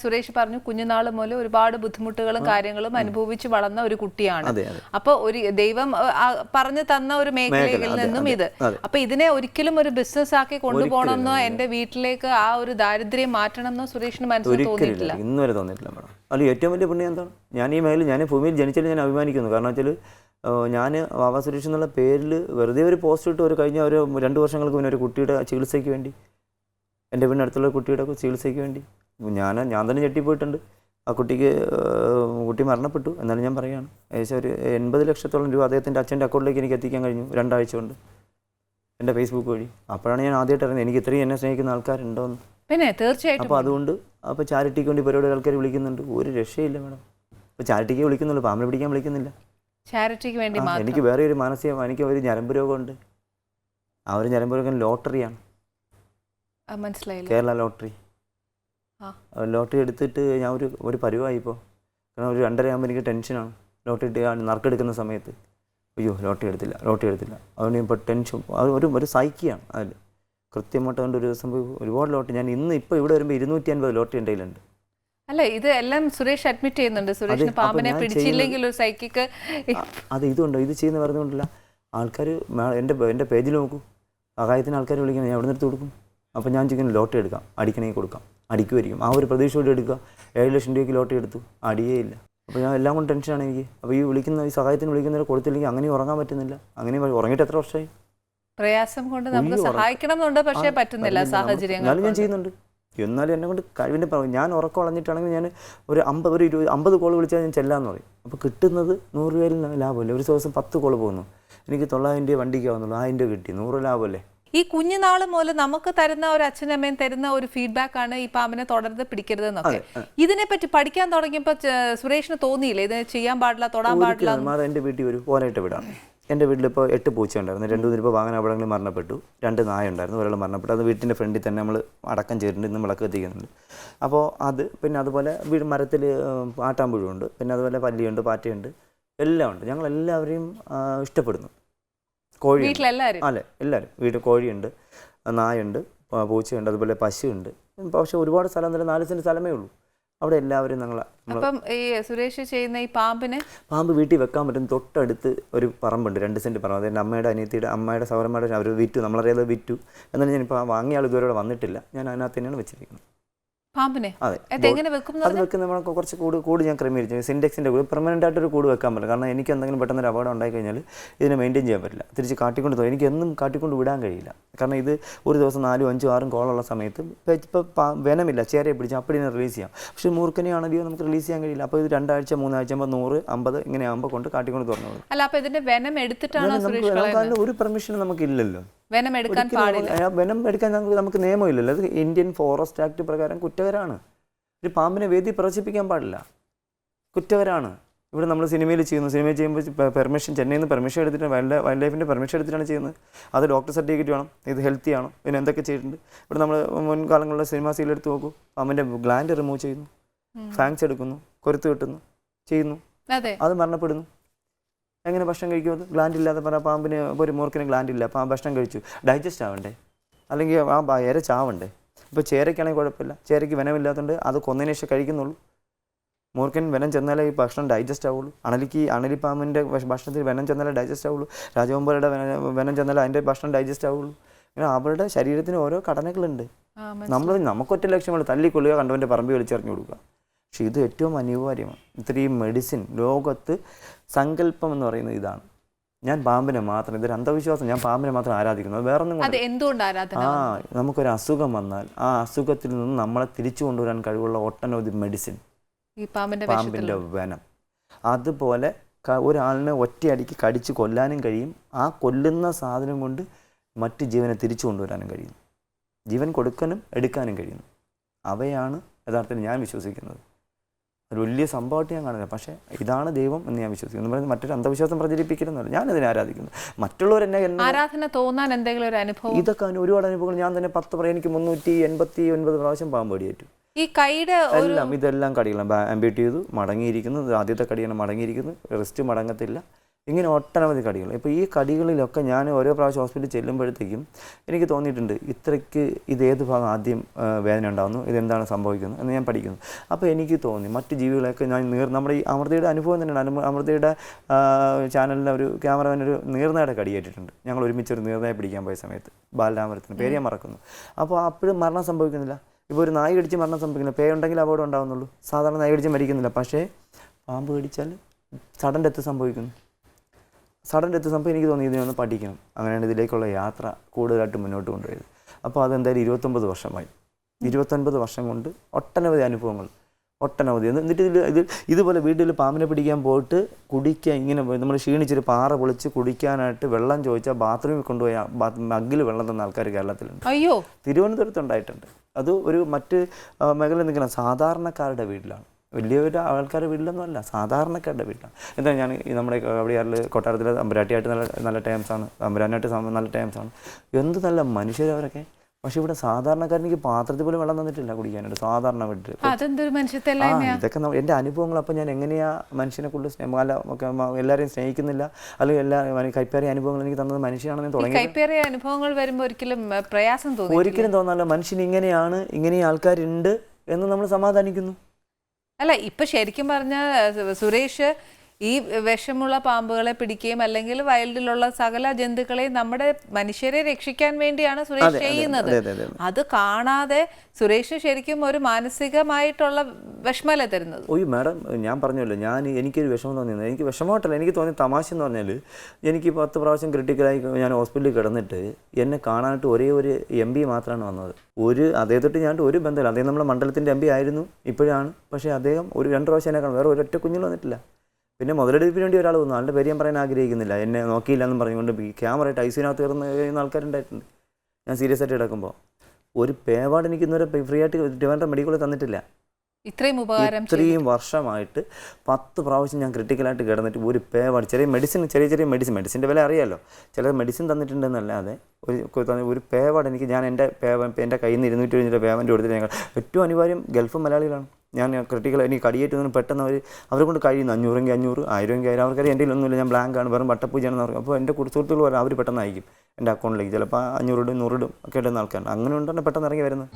സുരേഷ് പറഞ്ഞു കുഞ്ഞുനാൾ മുതൽ ഒരുപാട് ബുദ്ധിമുട്ടുകളും കാര്യങ്ങളും അനുഭവിച്ച് വളർന്ന ഒരു കുട്ടിയാണ്. അപ്പൊ ഒരു ദൈവം പറഞ്ഞു തന്ന ഒരു മേഖലയിൽ നിന്നും ഇത്. അപ്പൊ ഇതിനെ ഒരിക്കലും ഒരു ബിസിനസ് ആക്കി കൊണ്ടുപോകണമെന്നോ എന്റെ വീട്ടിലേക്ക് ആ ഒരു ദാരിദ്ര്യം മാറ്റണമെന്നോ സുരേഷിന് മനസ്സിൽ തോന്നിയിട്ടില്ല. മേഡം. അല്ല ഏറ്റവും വലിയ പുണ്യം എന്താണ്? ഞാൻ ഈ മേഖല ഞാൻ ഭൂമിയിൽ ജനിച്ചതിൽ ഞാൻ അഭിമാനിക്കുന്നു. കാരണം വെച്ചാൽ ഞാൻ വാവ സുരേഷ് എന്നുള്ള പേരിൽ വെറുതെ ഒരു പോസ്റ്റ് ഇട്ട് ഒരു കഴിഞ്ഞ ഒരു രണ്ട് വർഷങ്ങൾക്ക് മുന്നേ ഒരു കുട്ടിയുടെ ചികിത്സയ്ക്ക് വേണ്ടി എന്റെ പിന്നെ അടുത്തുള്ള കുട്ടിയുടെ ചികിത്സയ്ക്ക് വേണ്ടി ഞാൻ ഞാൻ തന്നെ ഞെട്ടിപ്പോയിട്ടുണ്ട് ആ കുട്ടിക്ക് കുട്ടി മരണപ്പെട്ടു എന്നാലും ഞാൻ പറയുകയാണ്. ഏകദേശം ഒരു എൺപത് ലക്ഷത്തോളം രൂപ അദ്ദേഹത്തിന്റെ അച്ഛന്റെ അക്കൗണ്ടിലേക്ക് എനിക്ക് എത്തിക്കാൻ കഴിഞ്ഞു രണ്ടാഴ്ച കൊണ്ട്. എന്റെ ഫേസ്ബുക്ക് വഴി. അപ്പോഴാണ് ഞാൻ ആദ്യമായിട്ട് അറിയുന്നത് എനിക്ക് ഇത്രയും എന്നെ സ്നേഹിക്കുന്ന ആൾക്കാരുണ്ടോയെന്ന് പിന്നെ തീർച്ചയായിട്ടും അപ്പോൾ അതുകൊണ്ട് അപ്പോൾ ചാരിറ്റിക്ക് വേണ്ടി പരിപാടി ആൾക്കാർ വിളിക്കുന്നുണ്ട്. ഒരു രക്ഷയില്ല മേഡം. അപ്പോൾ ചാരിറ്റിക്ക് വിളിക്കുന്നുള്ളൂ. പാമ്പിനെ പിടിക്കാൻ വിളിക്കുന്നില്ല. ചാരിറ്റിക്ക് വേണ്ടി എനിക്ക് വേറെ ഒരു മാനസിക എനിക്ക് ഒരു ഞരമ്പ് രോഗമുണ്ട്. ആ ഒരു ഞരമ്പ് രോഗം ലോട്ടറിയാണ്. മനസ്സിലായി കേരള ലോട്ടറി. ലോട്ടറി എടുത്തിട്ട് ഞാൻ ഒരു ഒരു പരിവായി ഇപ്പോൾ കാരണം ഒരു രണ്ടര ആകുമ്പോൾ എനിക്ക് ടെൻഷനാണ് ലോട്ടറി ഇട്ട് നറുക്കെടുക്കുന്ന സമയത്ത്. അയ്യോ ലോട്ടറി എടുത്തില്ല ലോട്ടറി എടുത്തില്ല. അതുകൊണ്ട് ഇപ്പോൾ ടെൻഷൻ അത് ഒരു ഒരു സൈക്കിയാണ് അതിൽ. കൃത്യമായിട്ട് അതുകൊണ്ട് ഒരു ദിവസം പോയി ഒരുപാട് ലോട്ടറി. ഞാൻ ഇന്ന് ഇപ്പോൾ ഇവിടെ വരുമ്പോൾ ഇരുന്നൂറ്റി അൻപത് ലോട്ടറി എന്റെ കയ്യിലുണ്ട്. അല്ല ഇത് എല്ലാം സുരേഷ് അഡ്മിറ്റ് ചെയ്യുന്നുണ്ട്. സുരേഷിന് പാമ്പനെ പിടിച്ചില്ലെങ്കിൽ ഒരു സൈക്കിക്ക് അത് ഇതുണ്ടോ? ഇത് ചെയ്യുന്ന പറഞ്ഞുകൊണ്ടില്ല ആൾക്കാർ എന്റെ എന്റെ പേജിൽ നോക്കൂ. സഹായത്തിന് ആൾക്കാർ വിളിക്കണം ഞാൻ എവിടെ നിന്ന് എടുത്ത് കൊടുക്കും? അപ്പോൾ ഞാൻ ചോദിക്കുന്നു ലോട്ടറി എടുക്കാം അടിക്കണമെങ്കിൽ കൊടുക്കാം. അടിക്കുമായിരിക്കും. ആ ഒരു പ്രതീക്ഷയോടെ എടുക്കുക. ഏഴ് ലക്ഷം രൂപയ്ക്ക് ലോട്ടറി എടുത്തു. അടിയേ ഇല്ല. അപ്പോൾ ഞാൻ എല്ലാം കൊണ്ട് ടെൻഷനാണ് എനിക്ക്. അപ്പോൾ ഈ വിളിക്കുന്ന ഈ സഹായത്തിന് വിളിക്കുന്നവരെ കൊടുത്തില്ലെങ്കിൽ അങ്ങനെയും ഉറങ്ങാൻ പറ്റുന്നില്ല. അങ്ങനെ ഉറങ്ങിയിട്ട് എത്ര വർഷമായി? പ്രയാസം കൊണ്ട് നമുക്ക് സഹായിക്കണം എന്നുണ്ട് പക്ഷേ പറ്റുന്നില്ല. സാഹചര്യങ്ങൾ എന്നാലും ഞാൻ ചെയ്യുന്നുണ്ട്. എന്നാലും എന്നെ കൊണ്ട് കഴിവിന്റെ പറഞ്ഞു ഞാൻ ഉറക്കം വളഞ്ഞിട്ടാണെങ്കിൽ ഞാൻ ഒരു അമ്പത് ഒരു ഇരുപത് അമ്പത് കോൾ വിളിച്ചാൽ ഞാൻ ചെല്ലാന്ന് പറയും. അപ്പോൾ കിട്ടുന്നത് നൂറ് രൂപയിൽ ലാഭമല്ലേ? ഒരു ദിവസം പത്ത് കോൾ പോകുന്നു. എനിക്ക് തൊള്ളായിരം രൂപ വണ്ടിക്ക് ആവുന്നുള്ളൂ. ആയിരം രൂപ കിട്ടി. നൂറ് ലാഭമല്ലേ? ഈ കുഞ്ഞുനാൾ മുതൽ നമുക്ക് തരുന്ന ഒരു അച്ഛനമ്മയും തരുന്ന ഒരു ഫീഡ്ബാക്ക് ആണ് ഈ പാമ്പിനെ തുടർന്ന് പിടിക്കരുതെന്നൊക്കെ. ഇതിനെപ്പറ്റി പഠിക്കാൻ തുടങ്ങിയപ്പോൾ സുരേഷിന് തോന്നിയില്ലേ? ഇതിനെ ചെയ്യാൻ പാടില്ല തൊടാൻ പാടില്ല എന്റെ എന്റെ വീട്ടിൽ ഒരു പോരായിട്ട് വിടാണ് വീട്ടിൽ ഇപ്പോൾ എട്ട് പൂച്ച ഉണ്ടായിരുന്നു. രണ്ട് മൂന്ന് ഇപ്പോൾ വാങ്ങാൻ അവിടെങ്കിലും മരണപ്പെട്ടു. രണ്ട് നായ ഉണ്ടായിരുന്നു. ഒരാൾ മരണപ്പെട്ടു. അത് വീട്ടിന്റെ ഫ്രണ്ടിൽ തന്നെ നമ്മൾ അടക്കം ചെയ്തിട്ടുണ്ട്. ഇന്ന് വിളക്ക് കത്തിക്കുന്നുണ്ട്. അപ്പോൾ അത് പിന്നെ അതുപോലെ വീട് മരത്തിൽ ആട്ടാമ്പുഴുണ്ട് പിന്നെ അതുപോലെ പല്ലിയുണ്ട് പാറ്റയുണ്ട്. എല്ലാം ഉണ്ട്. ഞങ്ങൾ എല്ലാവരെയും ഇഷ്ടപ്പെടുന്നു. കോഴി അല്ലെ എല്ലാവരും വീട്ടിൽ കോഴിയുണ്ട് നായുണ്ട് പൂച്ചയുണ്ട് അതുപോലെ പശുണ്ട് പക്ഷെ ഒരുപാട് സ്ഥലം തന്നെ നാല് സെന്റ് സ്ഥലമേ ഉള്ളൂ. അവിടെ എല്ലാവരും ഞങ്ങൾ അപ്പം ഈ സുരേഷ് ചെയ്യുന്ന ഈ പാമ്പിനെ? പാമ്പ് വീട്ടിൽ വെക്കാൻ പറ്റും തൊട്ടടുത്ത് ഒരു പറമ്പുണ്ട് രണ്ട് സെന്റ് പറമ്പ്. അതായത് അമ്മയുടെ അനിയത്തിയുടെ അമ്മയുടെ സൗരമ്മയുടെ അവർ വിറ്റു നമ്മളറിയാതെ വിറ്റു. എന്നാലും ഞാനിപ്പോൾ വാങ്ങിയ ആൾ ഇതുവരെ വന്നിട്ടില്ല. ഞാൻ അതിനകത്ത് തന്നെയാണ് വെച്ചിരിക്കുന്നത്. പാമ്പിനെ? അതെ. വെക്കുന്ന നമ്മൾ കുറച്ച് കൂട് കൂട് ഞാൻ ക്രമീകരിച്ചു. സിൻഡെക്സിന്റെ കൂട് പെർമനന്റ് ആയിട്ടൊരു കൂട് വെക്കാൻ പറ്റില്ല. കാരണം എനിക്ക് എന്തെങ്കിലും പെട്ടെന്ന് ഒരു അപകടം ഉണ്ടായി കഴിഞ്ഞാൽ ഇതിനെ മെയിന്റെയിൻ ചെയ്യാൻ പറ്റില്ല. തിരിച്ച് കാട്ടിക്കൊണ്ട് പോകും എനിക്ക് എന്നും കാട്ടിക്കൊണ്ട് വിടാൻ കഴിയില്ല. കാരണം ഇത് ഒരു ദിവസം നാലും അഞ്ചും ആറും കോളുള്ള സമയത്ത് ഇപ്പോൾ വെനമില്ല. ചേരയെ പിടിച്ച് അപ്പടിനെ റിലീസ് ചെയ്യാം. പക്ഷേ മൂർക്കനെയാണെങ്കിലും നമുക്ക് റിലീസ് ചെയ്യാൻ കഴിയില്ല. അപ്പോൾ ഇത് രണ്ടാഴ്ച മൂന്നാഴ്ച ആകുമ്പോൾ നൂറ് അമ്പത് ഇങ്ങനെ ആകുമ്പോൾ കൊണ്ട് കാട്ടിക്കൊണ്ട് തുറന്നു അല്ല അപ്പോൾ ഇതിന്റെ വെനം എടുത്തിട്ടാണ് നമുക്ക് ഒരു പെർമിഷൻ നമുക്കില്ലല്ലോ. വെനം എടുക്കാൻ പാടില്ല. വനം എടുക്കാൻ നമുക്ക് നിയമമില്ലല്ലോ. അത് ഇന്ത്യൻ ഫോറസ്റ്റ് ആക്ട് പ്രകാരം കുറ്റകരമാണ് ഒരു പാമ്പിനെ വേദി പ്രദർശിപ്പിക്കാൻ പാടില്ല. കുറ്റകരമാണ് ഇവിടെ നമ്മൾ സിനിമയിൽ ചെയ്യുന്നു. സിനിമ ചെയ്യുമ്പോൾ പെർമിഷൻ ചെന്നൈയിൽ നിന്ന് പെർമിഷൻ എടുത്തിട്ട് വൈൽഡ് വൈൽഡ് ലൈഫിന്റെ പെർമിഷൻ എടുത്തിട്ടാണ് ചെയ്യുന്നത്. അത് ഡോക്ടർ സർട്ടിഫിക്കറ്റ് വേണം. ഇത് ഹെൽത്തി ആണോ. പിന്നെ എന്തൊക്കെ ചെയ്തിട്ടുണ്ട്? ഇവിടെ നമ്മൾ മുൻകാലങ്ങളിലെ സിനിമ സീൽ എടുത്ത് നോക്കൂ. പാമ്പിന്റെ ഗ്ലാൻഡ് റിമൂവ് ചെയ്യുന്നു. ഫാങ്സ് എടുക്കുന്നു. കൊരുത്ത് കിട്ടുന്നു. ചെയ്യുന്നു. അത് മരണപ്പെടുന്നു. എങ്ങനെ ഭക്ഷണം കഴിക്കും? അത് ഗ്ലാൻഡ് ഇല്ലാതെ പറഞ്ഞാൽ പാമ്പിന് ഒരു മൂർക്കിന് ഗ്ലാൻഡ് ഇല്ല. ആ ഭക്ഷണം കഴിച്ചു. ഡൈജസ്റ്റ് ആവണ്ടേ? അല്ലെങ്കിൽ ആ ഇര ചാവണ്ടേ? ഇപ്പോൾ ചേരയ്ക്കാണെങ്കിൽ കുഴപ്പമില്ല. ചേരയ്ക്ക് വനമില്ലാത്തതുകൊണ്ട് അത് കൊന്നതിന് ശേഷം കഴിക്കുന്നുള്ളൂ. മൂർഖൻ വനം ചെന്നാലേ ഈ ഭക്ഷണം ഡൈജസ്റ്റ് ആവുള്ളൂ. അണലിക്ക് അണലിപ്പാമ്പിന്റെ ഭക്ഷ- ഭക്ഷണത്തിൽ വനം ചെന്നാലേ ഡൈജസ്റ്റ് ആവുള്ളൂ. രാജകൊമ്പരുടെ വനം വനം ചെന്നാലേ അതിന്റെ ഭക്ഷണം ഡൈജസ്റ്റ് ആവുള്ളൂ. അങ്ങനെ അവരുടെ ശരീരത്തിന് ഓരോ ഘടനകളുണ്ട്. നമ്മൾ നമുക്കൊറ്റ ലക്ഷ്യമുള്ളൂ തല്ലിക്കൊള്ളുക കണ്ടവന്റെ പറമ്പിൽ വലിച്ചെറിഞ്ഞു കൊടുക്കുക. പക്ഷേ ഇത് ഏറ്റവും അനിവാര്യമാണ്. ഇത്രയും മെഡിസിൻ ലോകത്ത് സങ്കല്പം എന്ന് പറയുന്നത് ഇതാണ്. ഞാൻ പാമ്പിനെ മാത്രം ഇതൊരു അന്ധവിശ്വാസം. ഞാൻ പാമ്പിനെ മാത്രം ആരാധിക്കുന്നു. വേറെ ഒന്നും ആ നമുക്കൊരു അസുഖം വന്നാൽ ആ അസുഖത്തിൽ നിന്ന് നമ്മളെ തിരിച്ചു കൊണ്ടുവരാൻ കഴിവുള്ള ഒട്ടനവധി മെഡിസിൻ പാമ്പിന്റെ വനം. അതുപോലെ ഒരാളിനെ ഒറ്റയടിക്ക് കടിച്ച് കൊല്ലാനും കഴിയും. ആ കൊല്ലുന്ന സാധനം കൊണ്ട് മറ്റ് ജീവനെ തിരിച്ചു കൊണ്ടുവരാനും കഴിയും. ജീവൻ കൊടുക്കാനും എടുക്കാനും കഴിയുന്നു അവയാണ് യഥാർത്ഥത്തിൽ ഞാൻ വിശ്വസിക്കുന്നത്. ഒരു വലിയ സംഭവമായിട്ട് ഞാൻ കാണുന്നില്ല. പക്ഷേ ഇതാണ് ദൈവം എന്ന് ഞാൻ വിശ്വസിക്കുന്നു. എന്ന് പറയുന്നത് മറ്റൊരു അന്ധവിശ്വാസം പ്രചരിപ്പിക്കരുന്നല്ല ഇതിനെ ആരാധിക്കുന്നു. മറ്റുള്ളവർ എന്നെ ആരാധന തോന്നാൻ എന്തെങ്കിലും ഒരു അനുഭവം? ഇതൊക്കെ അതിന് ഒരുപാട് അനുഭവങ്ങൾ. ഞാൻ തന്നെ പത്ത് പറയാം എനിക്ക് മുന്നൂറ്റി എൺപത്തി ഒൻപത് പ്രാവശ്യം പാമ്പേടിയേറ്റു ഈ കൈയുടെ എല്ലാം ഇതെല്ലാം കടികളാണ്. ആംബ്യൂട്ട് ചെയ്തു മടങ്ങിയിരിക്കുന്നു. ആദ്യത്തെ കടിയാണ് മടങ്ങിയിരിക്കുന്നു റിസ്റ്റ് മടങ്ങത്തില്ല. ഇങ്ങനെ ഒട്ടനവധി കടികൾ. ഇപ്പോൾ ഈ കടികളിലൊക്കെ ഞാൻ ഓരോ പ്രാവശ്യം ഹോസ്പിറ്റലിൽ ചെല്ലുമ്പോഴത്തേക്കും എനിക്ക് തോന്നിയിട്ടുണ്ട് ഇത്രയ്ക്ക് ഇത് ഏത് ഭാഗം ആദ്യം വേദന ഉണ്ടാകുന്നു ഇതെന്താണ് സംഭവിക്കുന്നത് എന്ന് ഞാൻ പഠിക്കുന്നു. അപ്പോൾ എനിക്ക് തോന്നി മറ്റ് ജീവികളെയൊക്കെ ഞാൻ നീർ നമ്മുടെ ഈ അമൃതയുടെ അനുഭവം തന്നെയാണ്. അനു- അമൃതയുടെ ചാനലിന്റെ ഒരു ക്യാമറമാനൊരു നീർനായുടെ കടിയേറ്റിട്ടുണ്ട് ഞങ്ങൾ ഒരുമിച്ച് ഒരു നീർനായ പിടിക്കാൻ പോയ സമയത്ത്. ബാലരാമരത്തിന്. പേര് ഞാൻ മറക്കുന്നു. അപ്പോൾ അപ്പോഴും മരണം സംഭവിക്കുന്നില്ല. ഇപ്പോൾ ഒരു നായി കടിച്ച് മരണം സംഭവിക്കുന്നില്ല. പേ ഉണ്ടെങ്കിൽ അപകടം ഉണ്ടാകുന്നുള്ളൂ സാധാരണ നായി കടിച്ച് മരിക്കുന്നില്ല. പക്ഷേ പാമ്പ് കടിച്ചാൽ സഡൻ ഡെത്ത് സംഭവിക്കുന്നു. സഡൻ ഡെത്ത് സംഭവം എനിക്ക് തോന്നി ഇതിനൊന്ന് പഠിക്കണം. അങ്ങനെയാണ് ഇതിലേക്കുള്ള യാത്ര കൂടുതലായിട്ട് മുന്നോട്ട് കൊണ്ടുപോയത്. അപ്പോൾ അതെന്തായാലും ഇരുപത്തൊമ്പത് വർഷമായി. ഇരുപത്തൊൻപത് വർഷം കൊണ്ട് ഒട്ടനവധി അനുഭവങ്ങൾ ഒട്ടനവധി. എന്നിട്ട് ഇതിൽ ഇതിൽ ഇതുപോലെ വീട്ടിൽ പാമ്പിനെ പിടിക്കാൻ പോയിട്ട് കുടിക്കാൻ ഇങ്ങനെ നമ്മൾ ക്ഷീണിച്ചൊരു പാറ പൊളിച്ച് കുടിക്കാനായിട്ട് വെള്ളം ചോദിച്ചാൽ ബാത്റൂമിൽ കൊണ്ടുപോയി മഗ്ഗിൽ വെള്ളം തന്ന ആൾക്കാർ കേരളത്തിലുണ്ട്. അയ്യോ. തിരുവനന്തപുരത്ത് ഉണ്ടായിട്ടുണ്ട്. അത് ഒരു മറ്റ് മേഖല മേഖലയിൽ നിൽക്കുന്ന സാധാരണക്കാരുടെ വീട്ടിലാണ്. വലിയൊരു ആൾക്കാരുടെ വീട്ടിലൊന്നും അല്ല സാധാരണക്കാരുടെ വീട്ടിലാണ്. എന്താ ഞാൻ നമ്മുടെ കവടിയാറിൽ കൊട്ടാരത്തിലെ അമ്പരാട്ടിയായിട്ട് നല്ല നല്ല ടൈംസാണ് അമ്പരാനായിട്ട് നല്ല ടൈംസാണ് എന്ത് നല്ല മനുഷ്യരവരൊക്കെ പക്ഷെ ഇവിടെ സാധാരണക്കാരനെനിക്ക് പാത്രത്തിൽ പോലും വെള്ളം തന്നിട്ടില്ല കുടിക്കാനായിട്ട് സാധാരണ വീട്ടിൽ ഇതൊക്കെ എന്റെ എന്റെ അനുഭവങ്ങൾ അപ്പം ഞാൻ എങ്ങനെയാ മനുഷ്യനെ കൂടുതൽ സ്നേഹം അല്ല എല്ലാവരെയും സ്നേഹിക്കുന്നില്ല അല്ലെങ്കിൽ എല്ലാ കൈപ്പേറിയ അനുഭവങ്ങൾ എനിക്ക് തന്നത് മനുഷ്യനാണെന്ന് തുടങ്ങി കൈപ്പേറിയ അനുഭവങ്ങൾ വരുമ്പോൾ ഒരിക്കലും പ്രയാസം തോന്നി ഒരിക്കലും തോന്നാല്ല മനുഷ്യൻ ഇങ്ങനെയാണ് ഇങ്ങനെ ആൾക്കാരുണ്ട് എന്ന് നമ്മൾ സമാധാനിക്കുന്നു. അല്ല ഇപ്പൊ ശരിക്കും പറഞ്ഞ സുരേഷ് ഈ വിഷമുള്ള പാമ്പുകളെ പിടിക്കുകയും അല്ലെങ്കിൽ വയലിലുള്ള സകല ജന്തുക്കളെയും നമ്മുടെ മനുഷ്യരെ രക്ഷിക്കാൻ വേണ്ടിയാണ് സുരേഷ് ചെയ്യുന്നത്. അതെ അതെ അതെ അത്. കാണാതെ സുരേഷ് ശരിക്കും ഒരു മാനസികമായിട്ടുള്ള വിഷമല്ലേ തരുന്നത്? ഓയ് മാഡം ഞാൻ പറഞ്ഞല്ലോ ഞാൻ എനിക്കൊരു വിഷമം തോന്നിയത്. എനിക്ക് വിഷമമായിട്ടല്ല എനിക്ക് തോന്നിയ തമാശ എന്ന് പറഞ്ഞാൽ എനിക്ക് പത്ത് പ്രാവശ്യം ക്രിട്ടിക്കലായി ഞാൻ ഹോസ്പിറ്റലിൽ കിടന്നിട്ട് എന്നെ കാണാനായിട്ട് ഒരേ ഒരു എം പി മാത്രമാണ് വന്നത്. ഒരു അദ്ദേഹത്തോട്ട് ഞാൻ ഒരു ബന്ധമില്ല. അദ്ദേഹം നമ്മുടെ മണ്ഡലത്തിന്റെ എം പി ആയിരുന്നു ഇപ്പോഴാണ്. പക്ഷേ അദ്ദേഹം ഒരു രണ്ട് പ്രാവശ്യം എന്നെ കാണും. വേറെ ഒരൊറ്റ കുഞ്ഞിൽ വന്നിട്ടില്ല. പിന്നെ മുതലെടുപ്പിന് വേണ്ടി ഒരാൾ വന്നു. ആളുടെ പേര് ഞാൻ പറയാൻ ആഗ്രഹിക്കുന്നില്ല. എന്നെ നോക്കിയില്ല എന്നും പറഞ്ഞുകൊണ്ട് ക്യാമറ ആയിട്ട് ഐസിനകത്ത് കയറുന്ന കഴിയുന്ന ആൾക്കാരുണ്ടായിട്ടുണ്ട് ഞാൻ സീരിയസ് ആയിട്ട് കിടക്കുമ്പോൾ ഒരു പേവാർഡ് എനിക്ക് ഇന്നുവരെ ഫ്രീ ആയിട്ട് ട്രിവാൻഡ്രം മെഡിക്കൽ തന്നിട്ടില്ല. ഇത്രയും ഉപകാരം ഇത്രയും വർഷമായിട്ട് പത്ത് പ്രാവശ്യം ഞാൻ ക്രിട്ടിക്കലായിട്ട് കിടന്നിട്ട് ഒരു പേവാണ് ചെറിയ മെഡിസിൻ ചെറിയ ചെറിയ മെഡിസിൻ മെഡിസിന്റെ വില അറിയാമല്ലോ ചില മെഡിസിൻ തന്നിട്ടുണ്ടെന്നല്ലാതെ ഒരു ഒരു പേവാട് എനിക്ക് ഞാൻ എന്റെ പേവ എന്റെ കയ്യിൽ നിന്ന് ഇരുന്നൂറ്റി ഇരുന്നൂറ്റി പേവന്റെ കൊടുത്തിട്ട് ഞങ്ങൾ ഏറ്റവും അനിവാര്യം ഗൾഫ് മലയാളികളാണ്. ഞാൻ ക്രിട്ടിക്കൽ എനിക്ക് കടിയേറ്റ് പെട്ടെന്ന് അവർ അവരെ കൊണ്ട് കഴിയുന്നു അഞ്ഞൂറെങ്കിൽ അഞ്ഞൂറ് ആയിരമെങ്കിൽ ആയിരം അവർക്കറിയാം എന്റെ ഒന്നുമില്ല ഞാൻ ബ്ലാങ്ക് ആണ് വെറും വട്ടപ്പൂജയാണെന്ന് പറയും അപ്പോൾ എന്റെ സുഹൃത്തുക്കൾ അവർ പെട്ടെന്ന് അയക്കും എന്റെ അക്കൗണ്ടിലേക്ക് ചിലപ്പോൾ അഞ്ഞൂറിടും നൂറിടും ഒക്കെ ഇടുന്ന ആൾക്കാരുണ്ട്. അങ്ങനെ ഉണ്ടെന്ന് പെട്ടെന്ന് ഇറങ്ങി വരുന്നത്.